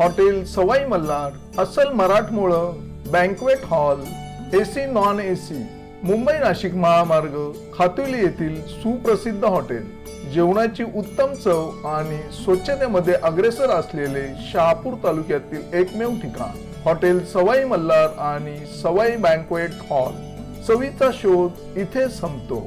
Hotel Sawai Malhar अस्सल मराठमोळं banquet hall AC non AC Mumbai Nashik महामार्ग खातुली येथील सुप्रसिद्ध हॉटेल. जेवणाची उत्तम चव आणि स्वच्छतेमध्ये अग्रेसर असलेले शहापूर तालुक्यातील एकमेव ठिकाण. हॉटेल सवाई मल्हार आणि सवाई बँकवेट हॉल चवीचा शोध इथे संपतो.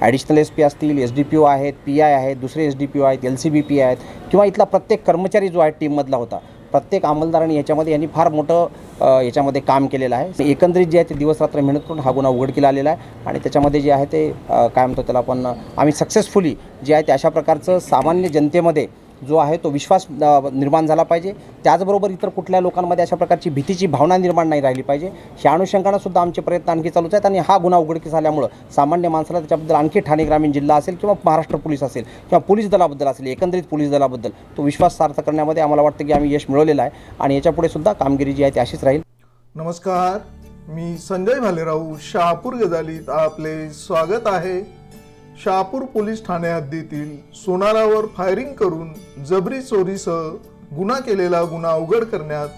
ॲडिशनल एस पी असतील एस डी पी ओ आहेत पी आय आहेत दुसरे एस डी पी ओ आहेत एल सी बी पी आहेत किंवा इथला प्रत्येक कर्मचारी जो आहे टीममधला होता. प्रत्येक आमलदाराने याच्यामध्ये यांनी फार मोठं याच्यामध्ये काम केलेलं आहे. एकंदरीत जे आहे ते दिवसरात्र मेहनत करून हा गुन्हा उघडकीला आलेला आहे आणि त्याच्यामध्ये जे आहे ते काय म्हणतो त्याला आपण आम्ही सक्सेसफुली जे आहे ते अशा प्रकारचं सामान्य जनतेमध्ये जो आहे तो विश्वास निर्माण झाला पाहिजे. त्याचबरोबर इतर कुठल्या लोकांमध्ये अशा प्रकारची भीतीची भावना निर्माण नाही राहिली पाहिजे. ह्या अनुषंगानं सुद्धा आमचे प्रयत्न आणखी चालूच आहेत आणि हा गुन्हा उघडकीस आल्यामुळं सामान्य माणसाला त्याच्याबद्दल आणखी ठाणे ग्रामीण जिल्हा असेल किंवा महाराष्ट्र पोलीस असेल किंवा पोलीस दलाबद्दल असेल एकंदरीत पोलीस दलाबद्दल तो विश्वास सार्थ करण्यामध्ये आम्हाला वाटतं की आम्ही यश मिळवलेलं आहे आणि याच्यापुढे सुद्धा कामगिरी जी आहे ती अशीच राहील. नमस्कार. मी संजय भालेराव शहापूर गजालीत आपले स्वागत आहे. शहापूर पोलीस ठाणे हद्दीतील सोनारावर फायरिंग करून जबरी चोरीसह गुन्हा केलेला गुन्हा उघड करण्यात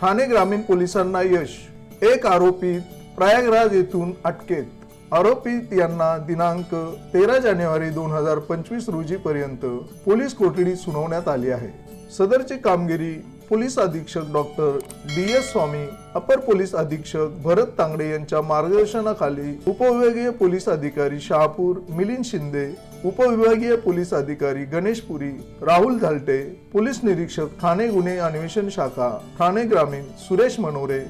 ठाणे ग्रामीण पोलिसांना यश. एक आरोपी प्रयागराज येथून अटकेत. आरोपित यांना दिनांक तेरा जानेवारी दोन हजार पंचवीस रोजी पर्यंत पोलीस कोठडी सुनावण्यात आली आहे. सदरची कामगिरी पोलीस अधीक्षक डॉक्टर डी एस स्वामी अपर पोलीस अधीक्षक भरत तांगडे यांच्या मार्गदर्शनाखाली उपविभागीय पोलीस अधिकारी शहापूर मिलिंद शिंदे उपविभागीय पोलीस अधिकारी गणेश पुरी राहुल धालटे पोलीस निरीक्षक ठाणे गुन्हे अन्वेषण शाखा ठाणे ग्रामीण सुरेश मनोरे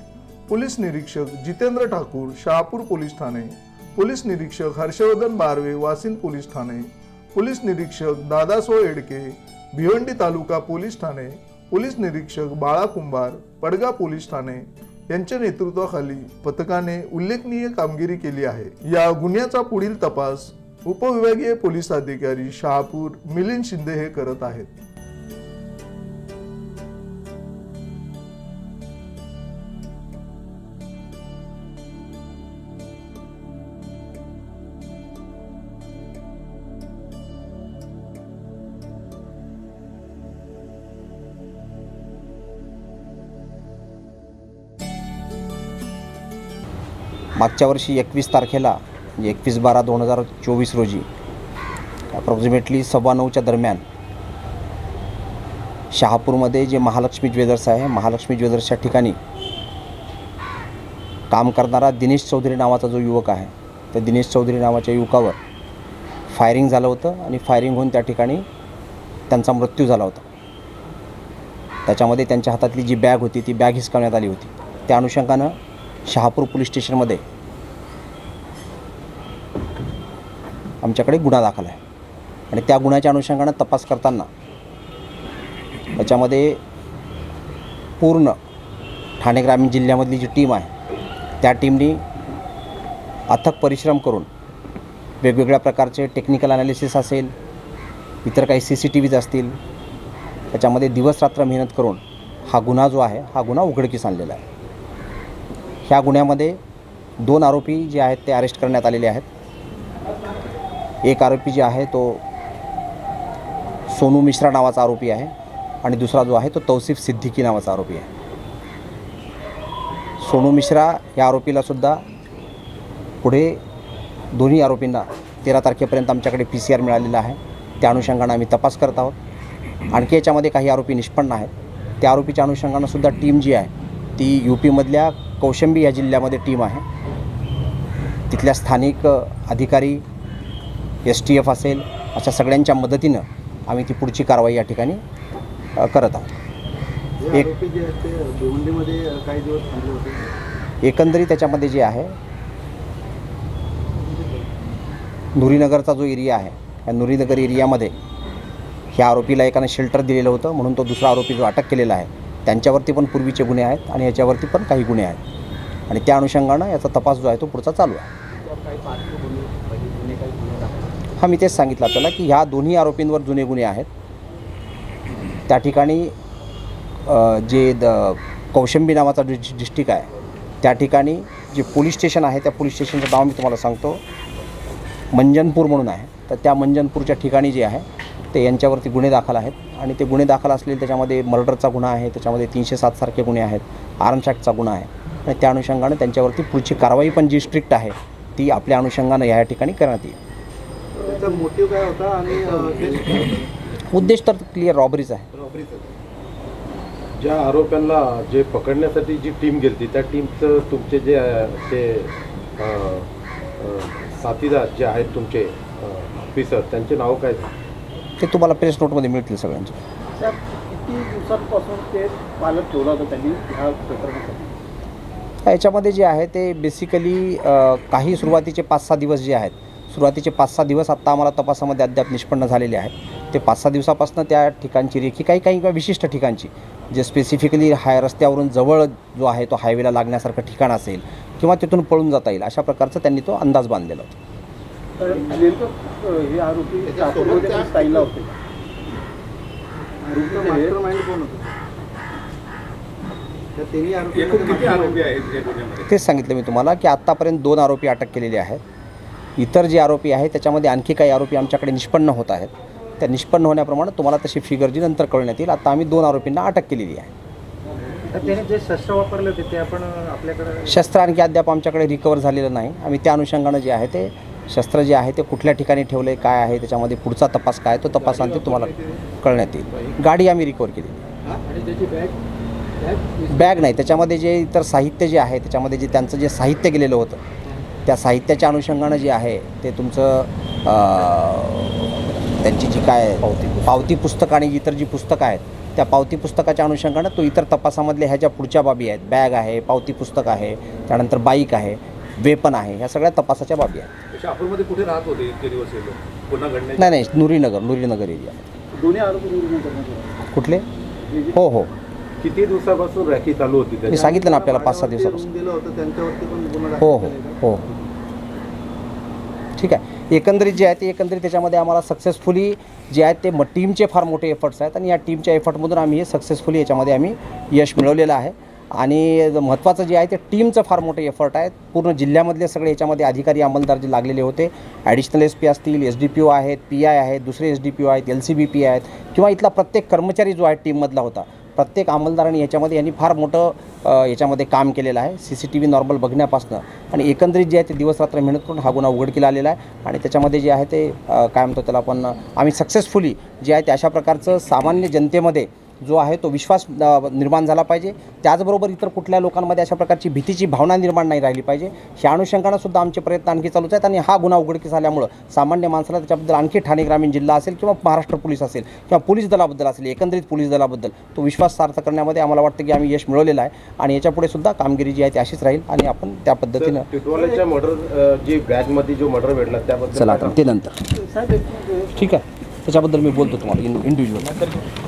पोलीस निरीक्षक जितेंद्र ठाकूर शहापूर पोलीस ठाणे पोलीस निरीक्षक हर्षवर्धन बारवे वासिन पोलीस ठाणे पोलीस निरीक्षक दादासो एडके भिवंडी तालुका पोलीस ठाणे पोलीस निरीक्षक बाळा कुंभार पडगा पोलीस ठाणे यांच्या नेतृत्वाखाली पथकाने उल्लेखनीय कामगिरी केली आहे. या गुन्ह्याचा पुढील तपास उपविभागीय पोलीस अधिकारी शहापूर मिलिंद शिंदे हे करत आहेत. मागच्या वर्षी एकवीस तारखेला म्हणजे एकवीस बारा दोन हजार चोवीस रोजी अप्रॉक्झिमेटली सव्वा नऊच्या दरम्यान शहापूरमध्ये जे महालक्ष्मी ज्वेलर्स आहे महालक्ष्मी ज्वेलर्सच्या ठिकाणी काम करणारा दिनेश चौधरी नावाचा जो युवक आहे त्या दिनेश चौधरी नावाच्या युवकावर फायरिंग झालं होतं आणि फायरिंग होऊन त्या ठिकाणी त्यांचा मृत्यू झाला होता. त्याच्यामध्ये त्यांच्या हातातली जी बॅग होती ती बॅग हिसकावण्यात आली होती. त्या अनुषंगानं शहापूर पोलीस स्टेशनमध्ये आमच्याकडे गुन्हा दाखल आहे. आणि त्या गुन्ह्याच्या अनुषंगानं तपास करताना त्याच्यामध्ये पूर्ण ठाणे ग्रामीण जिल्ह्यामधली जी टीम आहे त्या टीमनी अथक परिश्रम करून वेगवेगळ्या प्रकारचे टेक्निकल ॲनालिसिस असेल इतर काही सी सी टी व्हीज असतील त्याच्यामध्ये दिवसरात्र मेहनत करून हा गुन्हा जो आहे हा गुन्हा उघडकीस आणलेला आहे. ह्या गुन्ह्यामध्ये दोन आरोपी जे आहेत ते अरेस्ट करण्यात आलेले आहेत. एक आरोपी जे आहे तो सोनू मिश्रा नावाचा आरोपी आहे आणि दुसरा जो आहे तो तौसिफ सिद्दीकी नावाचा आरोपी आहे. सोनू मिश्रा या आरोपीला सुद्धा पुढे दोन्ही आरोपींना तेरा तारखेपर्यंत आमच्याकडे पी सी आर मिळालेला आहे. त्या अनुषंगानं आम्ही तपास करत आहोत. आणखी याच्यामध्ये काही आरोपी निष्पन्न आहेत. त्या आरोपीच्या अनुषंगानं सुद्धा टीम जी आहे ती यू पीमधल्या कौशंबी या जिल्ह्यामध्ये टीम आहे. तिथल्या स्थानिक अधिकारी एस टी एफ असेल अशा सगळ्यांच्या मदतीनं आम्ही ती पुढची कारवाई या ठिकाणी करत आहोत. एक- काही दिवस एकंदरीत त्याच्यामध्ये जे आहे नुरीनगरचा जो एरिया आहे या नुरीनगर एरियामध्ये ह्या आरोपीला एकानं शेल्टर दिलेलं होतं म्हणून तो दुसरा आरोपी जो अटक केलेला आहे त्यांच्यावरती पण पूर्वीचे गुन्हे आहेत आणि याच्यावरती पण काही गुन्हे आहेत. आणि त्या अनुषंगानं याचा तपास जो आहे तो पुढचा चालू आहे. हा मी तेच सांगितलं आपल्याला की ह्या दोन्ही आरोपींवर जुने गुन्हे आहेत. त्या ठिकाणी जे द कौशंबी नावाचा डिस डिस्ट्रिक्ट आहे त्या ठिकाणी जे पोलीस स्टेशन आहे त्या पोलीस स्टेशनचं नाव मी तुम्हाला सांगतो. मंजनपूर म्हणून आहे. तर त्या मंजनपूरच्या ठिकाणी जे आहे ते यांच्यावरती गुन्हे दाखल आहेत. आणि ते गुन्हे दाखल असलेले त्याच्यामध्ये मर्डरचा गुन्हा आहे त्याच्यामध्ये तीनशे सात सारखे गुन्हे आहेत आर्मशॅक्टचा गुन्हा आहे. आणि त्या अनुषंगाने त्यांच्यावरती पुढची कारवाई पण जी स्ट्रिक्ट आहे ती आपल्या अनुषंगानं या ठिकाणी करण्यात येईल. त्याचा मोटिव्ह काय होता आणि अं, ते उद्देश तर क्लिअर रॉबरीच आहे. ज्या आरोप्यांना जे पकडण्यासाठी जी टीम गेली त्या टीमचं तुमचे जे ते साथीदार जे आहेत तुमचे ऑफिसर त्यांचे नाव काय? ते तुम्हाला प्रेस नोटमध्ये मिळतील सगळ्यांचे. किती दिवसांपासून ते पालक ठेवला होता त्यांनी ह्या प्रकरणासाठी? याच्यामध्ये जे आहे ते बेसिकली काही सुरुवातीचे पाच सहा दिवस जे आहेत सुरुवातीचे पाच सहा दिवस आत्ता आम्हाला तपासामध्ये अद्याप निष्पन्न झालेले आहेत. ते पाच सहा दिवसापासून त्या ठिकाणची रेखी काही काही विशिष्ट ठिकाणची जे स्पेसिफिकली हाय रस्त्यावरून जवळ जो आहे तो हायवेला लागण्यासारखं ठिकाण असेल किंवा तिथून पळून जाता येईल अशा प्रकारचा त्यांनी तो अंदाज बांधलेला होता. तर नेमकं हे आरोपी स्टाईलला होते. मास्टर माइंड कोण होतं? त्या तिन्ही आरोपी किती आरोपी आहेत तेच सांगितलं मी तुम्हाला की आत्तापर्यंत दोन आरोपी अटक केलेले आहेत. इतर जे आरोपी आहेत त्याच्यामध्ये आणखी काही आरोपी आमच्याकडे निष्पन्न होत आहेत. त्या निष्पन्न होण्याप्रमाणे तुम्हाला तशी फिगर जी नंतर कळण्यात येईल. आता आम्ही दोन आरोपींना अटक केलेली आहे. तर त्याने जे शस्त्र वापरले होते ते आपण आपल्याकडे शस्त्र आणखी अद्याप आमच्याकडे रिकवर झालेलं नाही. आम्ही त्या अनुषंगानं जे आहे ते शस्त्र जे आहे ते कुठल्या ठिकाणी ठेवलं आहे काय आहे त्याच्यामध्ये पुढचा तपास काय तो तपासांती तुम्हाला कळण्यात येईल. गाडी आम्ही रिकवर केली. बॅग नाही त्याच्यामध्ये जे इतर साहित्य जे आहे त्याच्यामध्ये जे त्यांचं जे साहित्य गेलेलं होतं त्या साहित्याच्या अनुषंगानं जे आहे ते तुमचं त्यांची जी काय पावती पावती पुस्तक आणि इतर जी पुस्तकं आहेत त्या पावती पुस्तकाच्या अनुषंगानं तो इतर तपासामधल्या ह्या ज्या पुढच्या बाबी आहेत बॅग आहे पावती पुस्तक आहे त्यानंतर बाईक आहे वेपन आहे. ह्या सगळ्या तपासाच्या बाबी आहेत. शहापूरमध्ये कुठे राहत होते इतके दिवस हे लोक? पुन्हा घडण्याची? नाही नाही नुरीनगर नुरीनगर एरिया दोन्ही आरोपी निर्णय करण्यात आले. कुठले? हो हो किती दिवसापासून रॅकी चालू होती मी सांगितलं ना आपल्याला पाच सहा दिवसापासून. दिलं होतं त्यांच्यावरती पण गुन्हा दाखल हो हो केलेला आहे. हो. ठीक आहे. एकंदरीत जे आहे ते एकंदरीत त्याच्यामध्ये आम्हाला सक्सेसफुली जे आहेत ते म टीमचे फार मोठे एफर्ट्स आहेत आणि या टीमच्या एफर्टमधून आम्ही हे सक्सेसफुली याच्यामध्ये आम्ही यश मिळवलेलं आहे. आणि महत्त्वाचं जे आहे ते टीमचं फार मोठे एफर्ट आहेत पूर्ण जिल्ह्यामधले सगळे याच्यामध्ये अधिकारी अंमलदार जे लागलेले होते. ॲडिशनल एस पी असतील एस डी पी ओ आहेत पी आय आहेत दुसरे एस डी पी ओ आहेत एल सी बी पी आहेत किंवा इथला प्रत्येक कर्मचारी जो आहे टीममधला होता. प्रत्येक अंमलदारांनी याच्यामध्ये यांनी फार मोठं याच्यामध्ये काम केलेलं आहे. C C T V normal बघण्यापासून. आणि एकंदरीत जे आहे ते दिवसरात्र मेहनत करून हा गुन्हा उघडकीला आलेला आहे. आणि त्याच्यामध्ये जे आहे ते काय म्हणतो त्याला आपण आम्ही सक्सेसफुली जे आहे ते अशा प्रकारचं सामान्य जनतेमध्ये जो आहे तो विश्वास निर्माण झाला पाहिजे. त्याचबरोबर इतर कुठल्या लोकांमध्ये अशा प्रकारची भीतीची भावना निर्माण नाही राहिली पाहिजे. ह्या अनुषंगानं सुद्धा आमचे प्रयत्न आणखी चालूच आहेत आणि हा गुन्हा उघडकीस आल्यामुळं सामान्य माणसाला त्याच्याबद्दल आणखी ठाणे ग्रामीण जिल्हा असेल किंवा महाराष्ट्र पोलीस असेल किंवा पोलीस दलाबद्दल असेल एकंदरीत पोलीस दलाबद्दल तो विश्वास सार्थ करण्यामध्ये आम्हाला वाटतं की आम्ही यश मिळवलेलं आहे. आणि याच्यापुढे सुद्धा कामगिरी जी आहे ती अशीच राहील आणि आपण त्या पद्धतीनं टिटवाल्याच्या मर्डर जी बॅगमध्ये जो मर्डर भेटला त्याबद्दल चला ते नंतर. ठीक आहे. त्याच्याबद्दल मी बोलतो तुम्हाला इंडिव्हिज्युअल